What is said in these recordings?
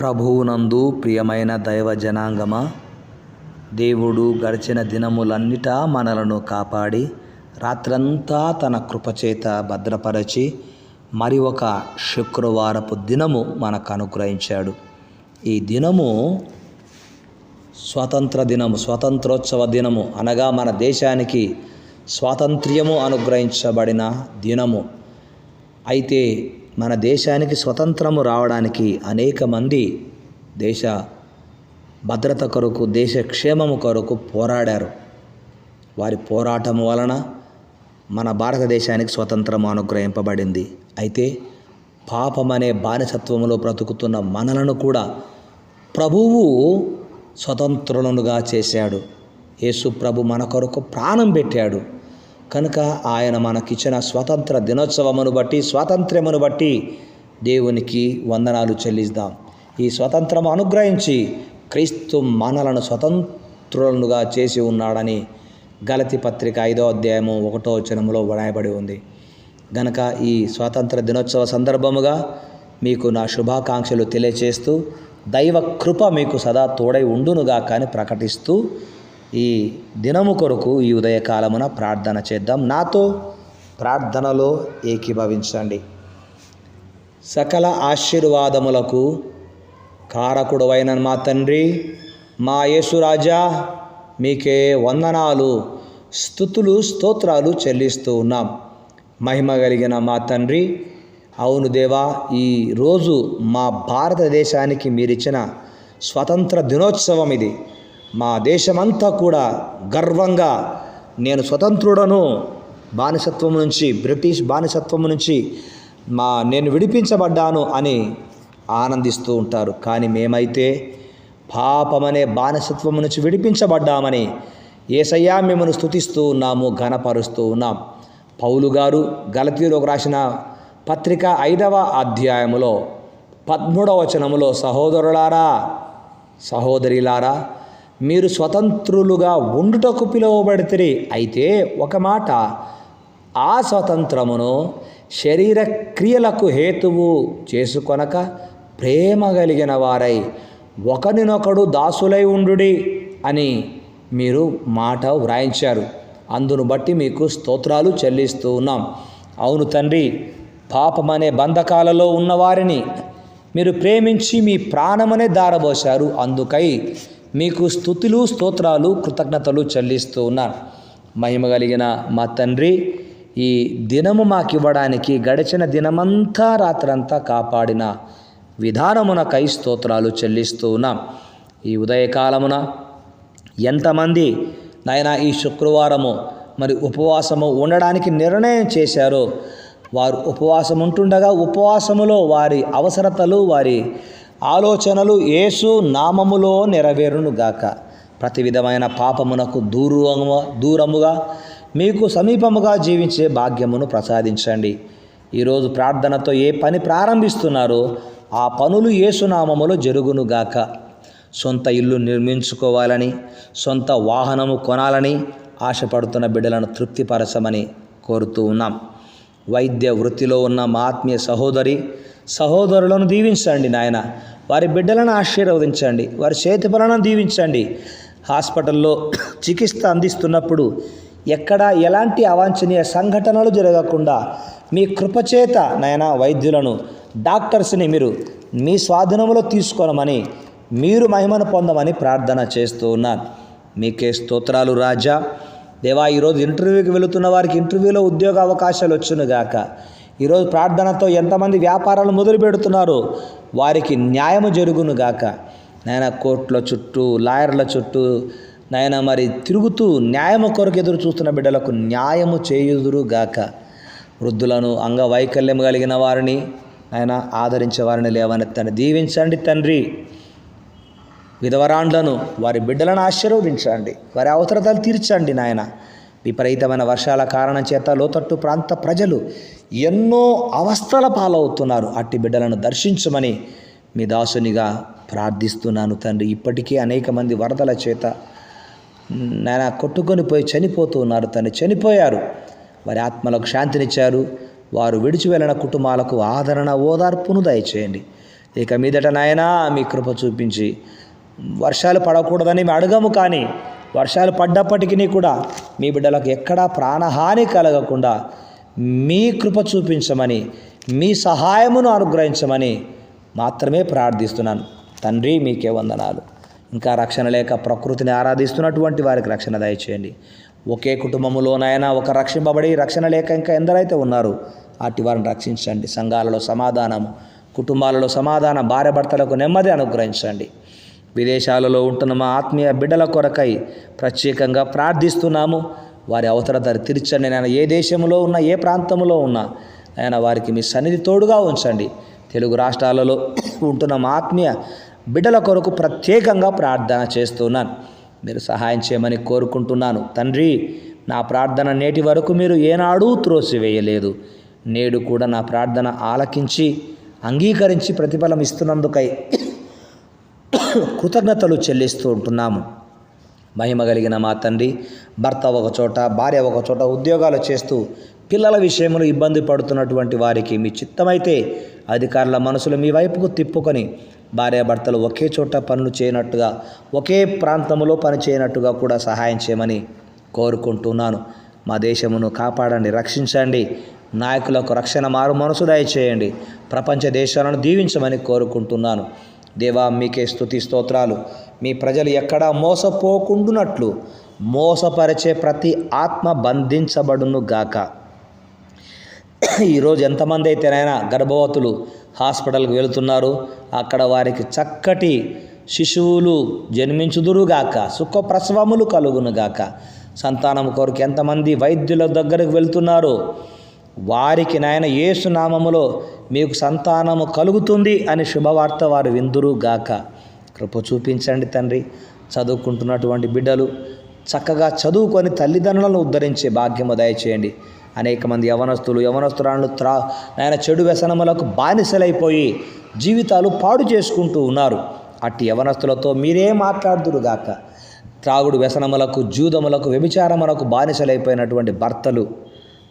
ప్రభువునందు ప్రియమైన దైవ జనాంగమా దేవుడు గడిచిన దినములన్నిటా మనలను కాపాడి రాత్రంతా తన కృపచేత భద్రపరచి మరి ఒక శుక్రవారపు దినము మనకు అనుగ్రహించాడు. ఈ దినము స్వాతంత్ర దినము స్వాతంత్రోత్సవ దినము అనగా మన దేశానికి స్వాతంత్ర్యము అనుగ్రహించబడిన దినము. అయితే మన దేశానికి స్వతంత్రము రావడానికి అనేక మంది దేశ భద్రత కొరకు దేశ క్షేమము కొరకు పోరాడారు. వారి పోరాటం వలన మన భారతదేశానికి స్వతంత్రము అనుగ్రహింపబడింది. అయితే పాపం అనే బానిసత్వములో బ్రతుకుతున్న మనలను కూడా ప్రభువు స్వతంత్రులనుగా చేశాడు. యేసు ప్రభు మన కొరకు ప్రాణం పెట్టాడు. కనుక ఆయన మనకిచ్చిన స్వతంత్ర దినోత్సవమును బట్టి స్వాతంత్ర్యమును బట్టి దేవునికి వందనాలు చెల్లిద్దాం ఈ స్వతంత్రము అనుగ్రహించి క్రీస్తు మనలను స్వతంత్రులనుగా చేసి ఉన్నాడని గలతి పత్రిక ఐదో అధ్యాయము ఒకటో వచనములో వ్రాయబడి ఉంది. గనక ఈ స్వాతంత్ర దినోత్సవ సందర్భముగా మీకు నా శుభాకాంక్షలు తెలియచేస్తూ దైవ కృప మీకు సదా తోడై ఉండునుగా కానీ ప్రకటిస్తూ ఈ దినము కొరకు ఈ ఉదయకాలమున ప్రార్థన చేద్దాం. నాతో ప్రార్థనలో ఏకీభవించండి. సకల ఆశీర్వాదములకు కారకుడవైన మా తండ్రి మా యేసురాజా మీకే వందనాలు స్థుతులు స్తోత్రాలు చెల్లిస్తూ ఉన్నాం. మహిమ కలిగిన మా తండ్రి అవును దేవా ఈ రోజు మా భారతదేశానికి మీరిచ్చిన స్వతంత్ర దినోత్సవం ఇది. మా దేశమంతా కూడా గర్వంగా నేను స్వతంత్రుడను. బానిసత్వం నుంచి బ్రిటిష్ బానిసత్వం నుంచి మా నేను విడిపించబడ్డాను అని ఆనందిస్తూ ఉంటారు. కానీ మేమైతే పాపమనే బానిసత్వం నుంచి విడిపించబడ్డామని ఏసయ్యా మిమ్మల్ని స్థుతిస్తూ ఉన్నాము ఘనపరుస్తూ ఉన్నాం. పౌలు గారు గలతీలోకి రాసిన పత్రిక ఐదవ అధ్యాయములో పద్మూడవ వచనములో సహోదరులారా సహోదరిలారా మీరు స్వతంత్రులుగా ఉండుటకు పిలువబడితే అయితే ఒక మాట ఆ స్వతంత్రమును శరీర క్రియలకు హేతువు చేసుకొనక ప్రేమ కలిగిన వారై ఒకరినొకడు దాసులై ఉండుడి అని మీరు మాట వ్రాయించారు. అందును బట్టి మీకు స్తోత్రాలు చెల్లిస్తూ ఉన్నాం. అవును తండ్రి పాపమనే బంధకాలలో ఉన్నవారిని మీరు ప్రేమించి మీ ప్రాణమనే దారబోశారు అందుకై మీకు స్థుతులు స్తోత్రాలు కృతజ్ఞతలు చెల్లిస్తూ ఉన్నాను. మహిమ కలిగిన మా తండ్రి ఈ దినము మాకు ఇవ్వడానికి గడిచిన దినమంతా రాత్రంతా కాపాడిన విధానమునకై స్తోత్రాలు చెల్లిస్తూ ఉన్నాం. ఈ ఉదయకాలమున ఎంతమంది నాయన ఈ శుక్రవారము మరి ఉపవాసము ఉండడానికి నిర్ణయం చేశారో వారు ఉపవాసం ఉంటుండగా ఉపవాసములో వారి అవసరతలు వారి ఆలోచనలు యేసు నామములో నెరవేరును గాక ప్రతి విధమైన పాపమునకు దూరము దూరముగా మీకు సమీపముగా జీవించే భాగ్యమును ప్రసాదించండి. ఈరోజు ప్రార్థనతో ఏ పని ప్రారంభిస్తున్నారో ఆ పనులు ఏసునామములో జరుగునుగాక. సొంత ఇల్లు నిర్మించుకోవాలని సొంత వాహనము కొనాలని ఆశపడుతున్న బిడ్డలను తృప్తిపరచమని కోరుతూ ఉన్నాం. వైద్య వృత్తిలో ఉన్న మా ఆత్మీయ సహోదరి సహోదరులను దీవించండి నాయన. వారి బిడ్డలను ఆశీర్వదించండి. వారి చేతి పనులను దీవించండి. హాస్పిటల్లో చికిత్స అందిస్తున్నప్పుడు ఎక్కడ ఎలాంటి అవాంఛనీయ సంఘటనలు జరగకుండా మీ కృపచేత నాయన వైద్యులను డాక్టర్స్ని మీరు మీ స్వాధీనంలో తీసుకోనమని మీరు మహిమను పొందమని ప్రార్థన చేస్తూ ఉన్నాను. మీకే స్తోత్రాలు రాజా. దేవా ఈరోజు ఇంటర్వ్యూకి వెళుతున్న వారికి ఇంటర్వ్యూలో ఉద్యోగ అవకాశాలు వచ్చునుగాక ఈరోజు ప్రార్థనతో ఎంతమంది వ్యాపారాలు మొదలు పెడుతున్నారో? వారికి న్యాయము జరుగునుగాక నాయన కోర్టుల చుట్టూ లాయర్ల చుట్టూ నాయన మరి తిరుగుతూ న్యాయము కొరకు ఎదురు చూస్తున్న బిడ్డలకు న్యాయము చేయుదురుగాక వృద్ధులను అంగవైకల్యం కలిగిన వారిని ఆయన ఆదరించే వారిని లేవనెత్తండి. దీవించండి తండ్రి. విధవరాండ్లను వారి బిడ్డలను ఆశీర్వదించండి. వారి అవసరతలు తీర్చండి నాయన. విపరీతమైన వర్షాల కారణం చేత లోతట్టు ప్రాంత ప్రజలు ఎన్నో అవస్థల పాలవుతున్నారు. అట్టి బిడ్డలను దర్శించమని మీ దాసునిగా ప్రార్థిస్తున్నాను తండ్రి. ఇప్పటికీ అనేక మంది వరదల చేత నాయన కొట్టుకొని పోయి చనిపోతూ ఉన్నారు తండ్రి. చనిపోయారు. వారి ఆత్మలకు శాంతినిచ్చారు. వారు విడిచి వెళ్ళిన కుటుంబాలకు ఆదరణ ఓదార్పును దయచేయండి. ఇక మీదట నాయనా మీ కృప చూపించి వర్షాలు పడకూడదని మేము అడగము కానీ వర్షాలు పడ్డప్పటికీ కూడా మీ బిడ్డలకు ఎక్కడా ప్రాణహాని కలగకుండా మీ కృప చూపించమని మీ సహాయమును అనుగ్రహించమని మాత్రమే ప్రార్థిస్తున్నాను. తండ్రి మీకే వందనాలు. ఇంకా రక్షణ లేక ప్రకృతిని ఆరాధిస్తున్నటువంటి వారికి రక్షణ దయచేయండి. ఒకే కుటుంబములోనైనా ఒక రక్షింపబడి రక్షణ లేక ఇంకా ఎందరైతే ఉన్నారు అటు వారిని రక్షించండి. సంఘాలలో సమాధానము కుటుంబాలలో సమాధానం భార్య భర్తలకు నెమ్మది అనుగ్రహించండి. విదేశాలలో ఉంటున్న మా ఆత్మీయ బిడ్డల కొరకై ప్రత్యేకంగా ప్రార్థిస్తున్నాము. వారి అవసరత తీర్చండి. నేను ఏ దేశంలో ఉన్నా ఏ ప్రాంతంలో ఉన్నా ఆయన వారికి మీ సన్నిధి తోడుగా ఉంచండి. తెలుగు రాష్ట్రాలలో ఉంటున్న మా ఆత్మీయ బిడ్డల కొరకు ప్రత్యేకంగా ప్రార్థన చేస్తున్నాను. మీరు సహాయం చేయమని కోరుకుంటున్నాను. తండ్రి నా ప్రార్థన నేటి వరకు మీరు ఏనాడూ త్రోసివేయలేదు. నేడు కూడా నా ప్రార్థన ఆలకించి అంగీకరించి ప్రతిఫలం ఇస్తున్నందుకై కృతజ్ఞతలు చెల్లిస్తూ ఉంటున్నాము. మహిమ కలిగిన మా తండ్రి భర్త ఒకచోట భార్య ఒకచోట ఉద్యోగాలు చేస్తూ పిల్లల విషయంలో ఇబ్బంది పడుతున్నటువంటి వారికి మీ చిత్తమైతే అధికారుల మనసులు మీ వైపుకు తిప్పుకొని భార్యాభర్తలు ఒకే చోట పనులు చేయనట్టుగా ఒకే ప్రాంతంలో పని చేయనట్టుగా కూడా సహాయం చేయమని కోరుకుంటున్నాను. మా దేశమును కాపాడండి రక్షించండి. నాయకులకు రక్షణ మారు మనసు దయచేయండి. ప్రపంచ దేశాలను దీవించమని కోరుకుంటున్నాను. దేవా మీకే స్తుతి స్తోత్రాలు. మీ ప్రజలు ఎక్కడా మోసపోకుండునట్లు మోసపరిచే ప్రతి ఆత్మ బంధించబడును గాక. ఈరోజు ఎంతమంది అయితేనైనా గర్భవతులు హాస్పిటల్కి వెళుతున్నారు అక్కడ వారికి చక్కటి శిశువులు జన్మించుదురుగాక సుఖప్రసవములు కలుగునుగాక సంతానం కొరకు ఎంతమంది వైద్యుల దగ్గరకు వెళ్తున్నారో వారికి నాయన యేసు నామములో మీకు సంతానము కలుగుతుంది అని శుభవార్త వారు విందురు గాక. కృప చూపించండి తండ్రి. చదువుకుంటున్నటువంటి బిడ్డలు చక్కగా చదువుకొని తల్లిదండ్రులను ఉద్ధరించే భాగ్యము దయచేయండి. అనేక మంది యవనస్తులు యవనస్తురాలను త్రా నాయన చెడు వ్యసనములకు బానిసలైపోయి జీవితాలు పాడు చేసుకుంటూ ఉన్నారు. అట్టి యవనస్తులతో మీరే మాట్లాడుదురుగాక త్రాగుడు వ్యసనములకు జూదములకు వ్యభిచారములకు బానిసలైపోయినటువంటి భర్తలు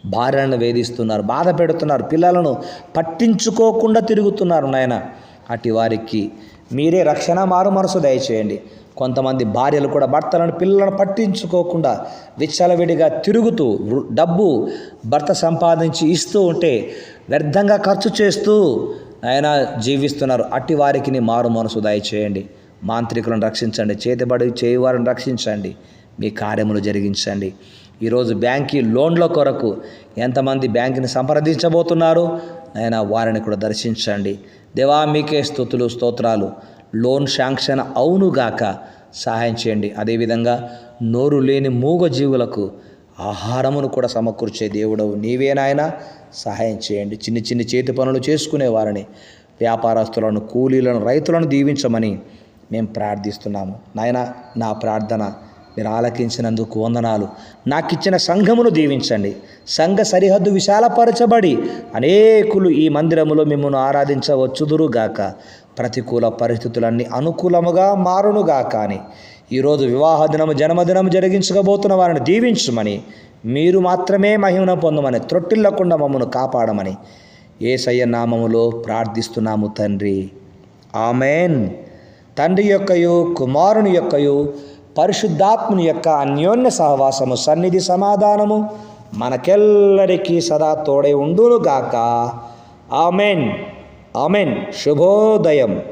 భార్యను వేధిస్తున్నారు బాధ పెడుతున్నారు పిల్లలను పట్టించుకోకుండా తిరుగుతున్నారు నాయన. అట్టి వారికి మీరే రక్షణ మారు మనసు దయచేయండి. కొంతమంది భార్యలు కూడా భర్తలను పిల్లలను పట్టించుకోకుండా విచ్చలవిడిగా తిరుగుతూ డబ్బు భర్త సంపాదించి ఇస్తూ ఉంటే వ్యర్థంగా ఖర్చు చేస్తూ ఆయన జీవిస్తున్నారు. అట్టి వారికి నీ మారు మనసు దయచేయండి. మాంత్రికులను రక్షించండి చేతిబడి చేయువారిని రక్షించండి. మీ కార్యములు జరిగించండి. ఈరోజు బ్యాంకీ లోన్ల కొరకు ఎంతమంది బ్యాంకుని సంప్రదించబోతున్నారు? ఆయన వారిని కూడా దర్శించండి. దేవా మీకే స్థుతులు స్తోత్రాలు. లోన్ శాంక్షన్ అవునుగాక సహాయం చేయండి. అదేవిధంగా నోరు లేని మూగ జీవులకు ఆహారమును కూడా సమకూర్చే దేవుడవు నీవే నాయన. సహాయం చేయండి. చిన్ని చిన్ని చేతి పనులు చేసుకునే వారిని వ్యాపారస్తులను కూలీలను రైతులను దీవించమని మేము ప్రార్థిస్తున్నాము. నాయన నా ప్రార్థన మీరు ఆలకించినందుకు వందనాలు. నాకిచ్చిన సంఘమును దీవించండి. సంఘ సరిహద్దు విశాలపరచబడి అనేకులు ఈ మందిరములో మిమ్మల్ని ఆరాధించవచ్చుదురుగాక. ప్రతికూల పరిస్థితులన్నీ అనుకూలముగా మారునుగా కానీ ఈరోజు వివాహ దినము జన్మదినము జరిగించుకోబోతున్న వారిని దీవించమని. మీరు మాత్రమే మహిమను పొందమని త్రొట్టిల్లకుండా మమ్మను కాపాడమని. ఏసయ్య నామములో ప్రార్థిస్తున్నాము తండ్రి. ఆమెన్. తండ్రి యొక్కయు కుమారుని యొక్కయు పరిశుద్ధాత్ముని యొక్క అన్యోన్య సహవాసము సన్నిధి సమాధానము మనకెల్లరికీ సదా తోడై ఉండునుగాక. ఆమెన్. ఆమెన్. శుభోదయం.